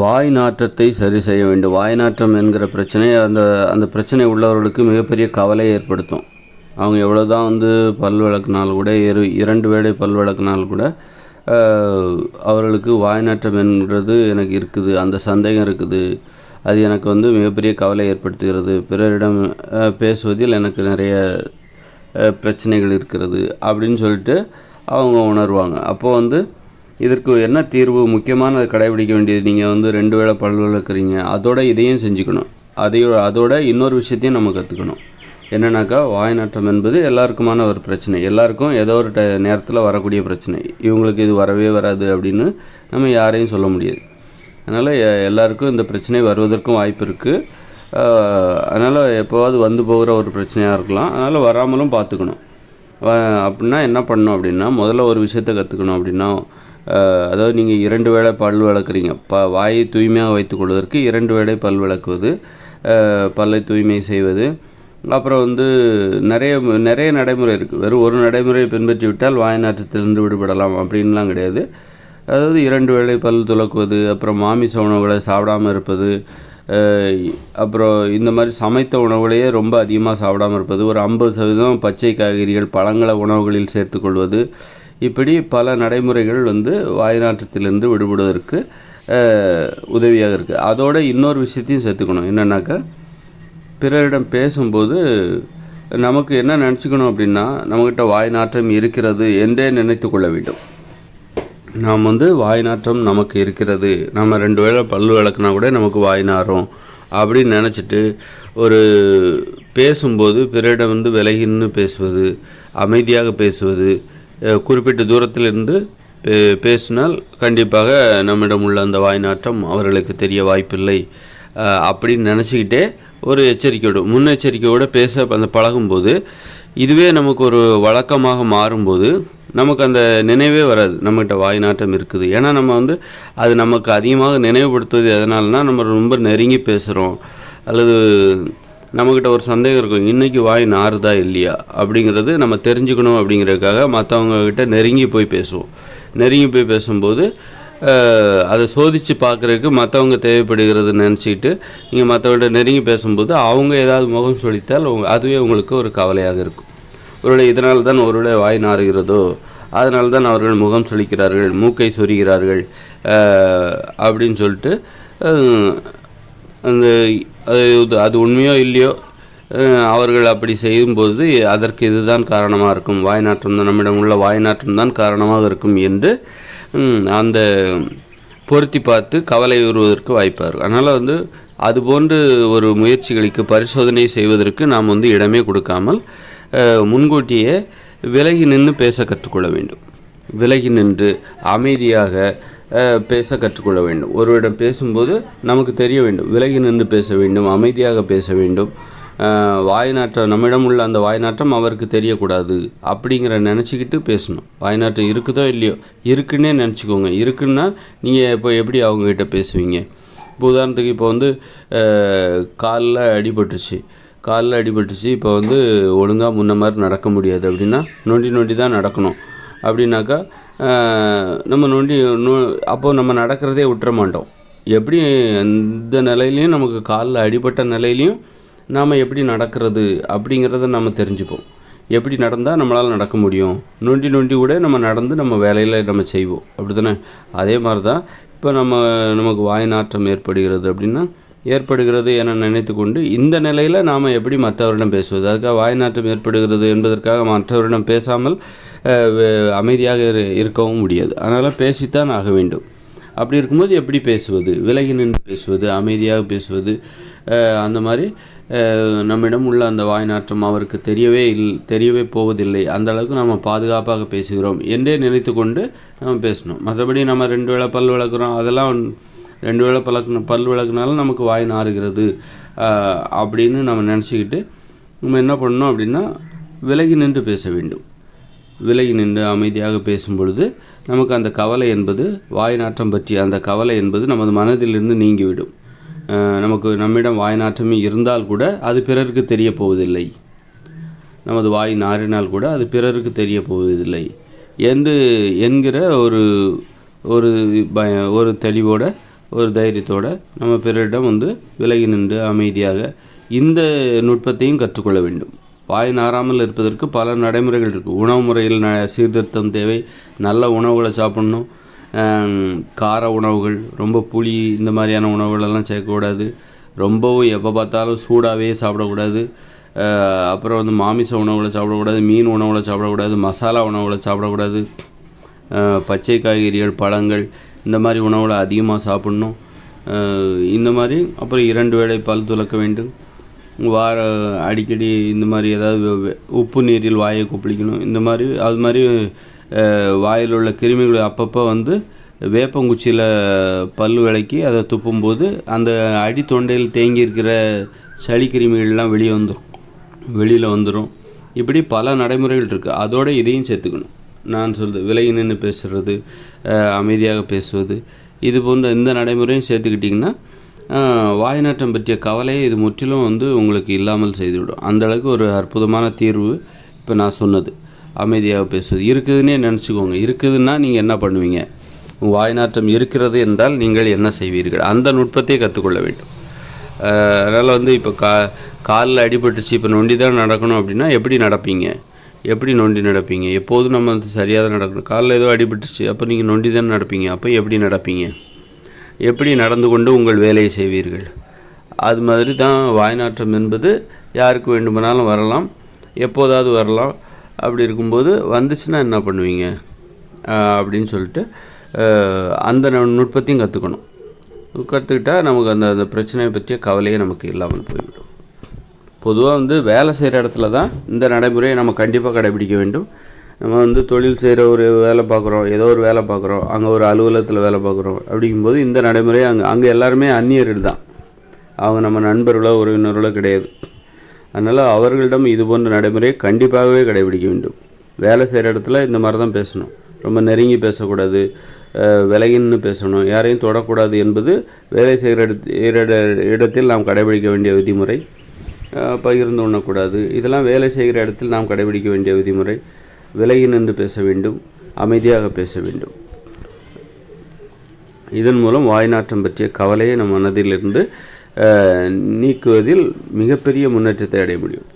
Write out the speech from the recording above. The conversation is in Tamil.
வாய் நாற்றத்தை சரி செய்ய வேண்டும். வாய் நாற்றம் என்கிற பிரச்சனை அந்த அந்த பிரச்சனை உள்ளவர்களுக்கு மிகப்பெரிய கவலையை ஏற்படுத்தும். அவங்க எவ்வளோ தான் வந்து பல் விளக்குனால் கூட இரு இரண்டு வேளை பல் விளக்குனால் கூட அவர்களுக்கு வாய் நாற்றம் என்கிறது எனக்கு இருக்குது அந்த சந்தேகம் இருக்குது. அது எனக்கு வந்து மிகப்பெரிய கவலை ஏற்படுத்துகிறது. பிறரிடம் பேசுவதில் எனக்கு நிறைய பிரச்சனைகள் இருக்கிறது அப்படின்னு சொல்லிட்டு அவங்க உணர்வாங்க. அப்போது வந்து இதற்கு என்ன தீர்வு? முக்கியமான கடைபிடிக்க வேண்டியது நீங்கள் வந்து ரெண்டு வேளை பல் விளக்குறீங்க அதோட இதையும் செஞ்சுக்கணும். அதையோ அதோட இன்னொரு விஷயத்தையும் நம்ம கற்றுக்கணும் என்னென்னாக்கா வாய் நாற்றம் என்பது எல்லாருக்குமான ஒரு பிரச்சனை. எல்லாருக்கும் ஏதோ ஒரு ட நேரத்தில் வரக்கூடிய பிரச்சனை. இவங்களுக்கு இது வரவே வராது அப்படின்னு நம்ம யாரையும் சொல்ல முடியாது. அதனால் எல்லாருக்கும் இந்த பிரச்சனை வருவதற்கும் வாய்ப்பு இருக்குது அதனால் எப்போவாவது வந்து போகிற ஒரு பிரச்சனையாக இருக்கலாம். அதனால் வராமலும் பார்த்துக்கணும் அப்படின்னா என்ன பண்ணணும் அப்படின்னா முதல்ல ஒரு விஷயத்தை கற்றுக்கணும் அப்படின்னா அதாவது நீங்கள் இரண்டு வேளை பல் விளக்குறீங்க. ப வாயை தூய்மையாக வைத்துக்கொள்வதற்கு இரண்டு வேளை பல் விளக்குவது பல்லை தூய்மை செய்வது. அப்புறம் வந்து நிறைய நிறைய நடைமுறை இருக்குது வெறும் ஒரு நடைமுறையை பின்பற்றி விட்டால் வாய் நாற்றத்திலிருந்து விடுபடலாம் அப்படின்லாம் கிடையாது. அதாவது இரண்டு வேளை பல் துலக்குவது அப்புறம் மாமிச உணவுகளை சாப்பிடாம இருப்பது அப்புறம் இந்த மாதிரி சமைத்த உணவுகளையே ரொம்ப அதிகமாக சாப்பிடாம இருப்பது ஒரு ஐம்பது சதவீதம் பச்சை காய்கறிகள் பழங்களை உணவுகளில் சேர்த்துக்கொள்வது இப்படி பல நடைமுறைகள் வந்து வாய்நாற்றத்திலிருந்து விடுபடுவதற்கு உதவியாக இருக்குது அதோட இன்னொரு விஷயத்தையும் சேர்த்துக்கணும். என்னன்னாக்கா பிறரிடம் பேசும்போது நமக்கு என்ன நினச்சிக்கணும் அப்படின்னா நம்மக்கிட்ட வாய் நாற்றம் இருக்கிறது என்றே நினைத்து கொள்ள வேண்டும். நாம் வந்து வாய் நாற்றம் நமக்கு இருக்கிறது. நம்ம ரெண்டு வேளை பல்லு விளக்குனா கூட நமக்கு வாய்நாறும் அப்படின்னு நினச்சிட்டு ஒரு பேசும்போது பிறரிடம் வந்து விலகின்னு பேசுவது அமைதியாக பேசுவது குறிப்பிட்ட தூரத்திலிருந்து பே பேசினால் கண்டிப்பாக நம்மிடம் உள்ள அந்த வாய்நாற்றம் அவர்களுக்கு தெரிய வாய்ப்பில்லை. அப்படின்னு நினச்சிக்கிட்டே ஒரு எச்சரிக்கையோடு முன்னெச்சரிக்கையோடு பேச அந்த பழகும்போது இதுவே நமக்கு ஒரு வழக்கமாக மாறும்போது நமக்கு அந்த நினைவே வராது. நம்மகிட்ட வாய்நாட்டம் இருக்குது. ஏன்னா நம்ம வந்து அது நமக்கு அதிகமாக நினைவுபடுத்துவது எதனால்னா நம்ம ரொம்ப நெருங்கி பேசுகிறோம் அல்லது நம்மக்கிட்ட ஒரு சந்தேகம் இருக்கும் இன்றைக்கி வாய் நாறுதா இல்லையா? அப்படிங்கிறது நம்ம தெரிஞ்சுக்கணும் அப்படிங்கிறதுக்காக மற்றவங்கக்கிட்ட நெருங்கி போய் பேசுவோம். நெருங்கி போய் பேசும்போது அதை சோதித்து பார்க்குறதுக்கு மற்றவங்க தேவைப்படுகிறது நினச்சிக்கிட்டு நீங்கள் மற்றவங்கள்ட்ட நெருங்கி பேசும்போது அவங்க ஏதாவது முகம் சொலித்தால் அதுவே உங்களுக்கு ஒரு கவலையாக இருக்கும். ஒருவேளை இதனால் தான் ஒருவேளை வாய் நாறுகிறதோ அதனால தான் அவர்கள் முகம் சொலிக்கிறார்கள் மூக்கை சொரிகிறார்கள் அப்படின்னு சொல்லிட்டு அந்த அது இது- அது உண்மையோ இல்லையோ அவர்கள் அப்படி செய்யும்போது அதற்கு இதுதான் காரணமாக இருக்கும். வாய்நாற்றம் தான் நம்மிடம் உள்ள வாய்நாற்றம் தான் காரணமாக இருக்கும் என்று அந்த பொருத்தி பார்த்து கவலை வருவதற்கு வாய்ப்பாக இருக்கும் அதனால் வந்து அதுபோன்று ஒரு முயற்சிகளுக்கு பரிசோதனை செய்வதற்கு நாம் வந்து இடமே கொடுக்காமல் முன்கூட்டியே விலகி நின்று பேச கற்றுக்கொள்ள வேண்டும். விலகி நின்று அமைதியாக பேச கற்றுக்கொள்ள வேண்டும். ஒருவரிடம் பேசும்போது நமக்கு தெரிய வேண்டும். விலகி நின்று பேச வேண்டும் அமைதியாக பேச வேண்டும். வாய்நாற்றம் நம்மிடம் உள்ள அந்த வாய்நாற்றம் அவருக்கு தெரியக்கூடாது அப்படிங்கிற நினச்சிக்கிட்டு பேசணும். வாய்நாற்றம் இருக்குதோ இல்லையோ இருக்குன்னே நினச்சிக்கோங்க. இருக்குன்னா நீங்கள் இப்போ எப்படி அவங்கக்கிட்ட பேசுவீங்க? இப்போ உதாரணத்துக்கு இப்போ வந்து காலில் அடிபட்டுருச்சு. காலில் அடிபட்டுருச்சு இப்போ வந்து ஒழுங்காக முன்ன மாதிரி நடக்க முடியாது அப்படின்னா நொண்டி நொண்டி தான் நடக்கணும். அப்படின்னாக்கா நம்ம நொண்டி நொ அப்போது நம்ம நடக்கிறதே விட்டுற மாட்டோம். எப்படி எந்த நிலையிலையும் நமக்கு காலில் அடிபட்ட நிலையிலையும் நாம் எப்படி நடக்கிறது அப்படிங்கிறத நம்ம தெரிஞ்சுப்போம். எப்படி நடந்தால் நம்மளால் நடக்க முடியும்? நொண்டி நொண்டி கூட நம்ம நடந்து நம்ம வேலையில் நம்ம செய்வோம். அப்படி தானே அதே மாதிரி தான் இப்போ நம்ம நமக்கு வாய் நாற்றம் ஏற்படுகிறது அப்படின்னா ஏற்படுகிறது என நினைத்து கொண்டு இந்த நிலையில் நாம் எப்படி மற்றவரிடம் பேசுவது? அதுக்காக வாய்நாற்றம் ஏற்படுகிறது என்பதற்காக மற்றவரிடம் பேசாமல் அமைதியாக இரு- இருக்கவும் முடியாது. அதனால் பேசித்தான் ஆக வேண்டும். அப்படி இருக்கும்போது எப்படி பேசுவது? விலகி நின்று பேசுவது அமைதியாக பேசுவது அந்த மாதிரி நம்மிடம் உள்ள அந்த வாய்நாற்றம் அவருக்கு தெரியவே இல் தெரியவே போவதில்லை. அந்த அளவுக்கு நம்ம பாதுகாப்பாக பேசுகிறோம் என்றே நினைத்து கொண்டு நம்ம பேசணும். மற்றபடி நம்ம ரெண்டு வேளை பல் வளர்க்குறோம் அதெல்லாம் ரெண்டு வேளை பழக்கணும் பல் விளக்குனாலும் நமக்கு வாய் நாறுகிறது. அப்படின்னு நம்ம நினச்சிக்கிட்டு நம்ம என்ன பண்ணணும் அப்படின்னா விலகி நின்று பேச வேண்டும். விலகி நின்று அமைதியாக பேசும் பொழுது நமக்கு அந்த கவலை என்பது வாய் நாற்றம் பற்றிய அந்த கவலை என்பது நமது மனதிலிருந்து நீங்கிவிடும். நமக்கு நம்மிடம் வாய் நாற்றமே இருந்தால் கூட அது பிறருக்கு தெரிய போவதில்லை. நமது வாய் நாறினால் கூட அது பிறருக்கு தெரிய போவதில்லை. என்று என்கிற ஒரு ஒரு பய ஒரு தெளிவோட ஒரு தைரியத்தோடு நம்ம பிறரிடம் வந்து விலகி நின்று அமைதியாக இந்த நுட்பத்தையும் கற்றுக்கொள்ள வேண்டும். வாய் நாராமல் இருப்பதற்கு பல நடைமுறைகள் இருக்குது உணவு முறையில் ந சீர்திருத்தம் தேவை. நல்ல உணவுகளை சாப்பிட்ணும். கார உணவுகள் ரொம்ப புளி இந்த மாதிரியான உணவுகளெல்லாம் சேர்க்கக்கூடாது. ரொம்பவும் எப்போ பார்த்தாலும் சூடாகவே சாப்பிடக்கூடாது. அப்புறம் வந்து மாமிச உணவுகளை சாப்பிடக்கூடாது மீன் உணவுகளை சாப்பிடக்கூடாது மசாலா உணவுகளை சாப்பிடக்கூடாது. பச்சை காய்கறிகள் பழங்கள் இந்த மாதிரி உணவுகளை அதிகமாக சாப்பிட்ணும். இந்த மாதிரி அப்புறம் இரண்டு வேளை பல் துலக்க வேண்டும். வார அடிக்கடி இந்த மாதிரி ஏதாவது உப்பு நீரில் வாயை கொப்பளிக்கணும். இந்த மாதிரி அது மாதிரி வாயில் உள்ள கிருமிகளை அப்பப்போ வந்து வேப்பங்குச்சியில் பல் விளக்கி அதை துப்பும்போது அந்த அடி தொண்டையில் தேங்கி இருக்கிற சளி கிருமிகள்லாம் வெளியே வந்துடும் வெளியில் வந்துடும் இப்படி பல நடைமுறைகள் இருக்குது அதோட இதையும் சேர்த்துக்கணும். நான் சொல்கிறது விலகி நின்று பேசுகிறது அமைதியாக பேசுவது இது போன்ற இந்த நடைமுறையும் சேர்த்துக்கிட்டிங்கன்னா வாய்நாட்டம் பற்றிய கவலையை இது முற்றிலும் வந்து உங்களுக்கு இல்லாமல் செய்துவிடும். அந்தளவுக்கு ஒரு அற்புதமான தீர்வு இப்போ நான் சொன்னது. அமைதியாக பேசுவது. இருக்குதுன்னே நினச்சிக்கோங்க. இருக்குதுன்னா நீங்கள் என்ன பண்ணுவீங்க? வாய்நாற்றம் இருக்கிறது என்றால் நீங்கள் என்ன செய்வீர்கள்? அந்த நுட்பத்தை கற்றுக்கொள்ள வேண்டும். அதனால் வந்து இப்போ கா காலில் அடிபட்டுச்சு இப்போ நொண்டி தான் நடக்கணும் அப்படின்னா எப்படி நடப்பீங்க? எப்படி நொண்டி நடப்பீங்க? எப்போதும் நம்ம வந்து சரியாக தான் நடக்கணும். காலில் ஏதோ அடிபட்டுச்சு அப்போ நீங்கள் நொண்டி தான் நடப்பீங்க? அப்போ எப்படி நடப்பீங்க? எப்படி நடந்து கொண்டு உங்கள் வேலையை செய்வீர்கள்? அது மாதிரி தான் வாய்நாற்றம் என்பது யாருக்கு வேண்டுமானாலும் வரலாம். எப்போதாவது வரலாம். அப்படி இருக்கும்போது வந்துச்சுன்னா என்ன பண்ணுவீங்க? அப்படின்னு சொல்லிட்டு அந்த நுட்பத்தையும் கற்றுக்கணும் கற்றுக்கிட்டா நமக்கு அந்த அந்த பிரச்சனையை பற்றிய கவலையே நமக்கு இல்லாமல் போய்விடும். பொதுவாக வந்து வேலை செய்கிற இடத்துல தான் இந்த நடைமுறையை நம்ம கண்டிப்பாக கடைபிடிக்க வேண்டும். நம்ம வந்து தொழில் செய்கிற ஒரு வேலை பார்க்குறோம் ஏதோ ஒரு வேலை பார்க்குறோம் அங்கே ஒரு அலுவலகத்தில் வேலை பார்க்குறோம் அப்படிங்கும்போது இந்த நடைமுறை அங்கே அங்கே எல்லாருமே அந்நியர்கள் தான். அவங்க நம்ம நண்பர்களோ உறவினர்களோ கிடையாது. அதனால் அவர்களிடம் இது போன்ற நடைமுறையை கண்டிப்பாகவே கடைபிடிக்க வேண்டும். வேலை செய்கிற இடத்துல இந்த மாதிரி தான் பேசணும். ரொம்ப நெருங்கி பேசக்கூடாது விலகின்னு பேசணும். யாரையும் தொடக்கூடாது என்பது வேலை செய்கிற இடத்து இடத்தில் நாம் கடைபிடிக்க வேண்டிய விதிமுறை. பகிர்ந்து உண்ணக்கூடாது. இதெல்லாம் வேலை செய்கிற இடத்தில் நாம் கடைபிடிக்க வேண்டிய விதிமுறை. விலகி நின்று பேச வேண்டும் அமைதியாக பேச வேண்டும். இதன் மூலம் வாய்நாற்றம் பற்றிய கவலையை நம் மனதிலிருந்து நீக்குவதில் மிகப்பெரிய முன்னேற்றத்தை அடைய முடியும்.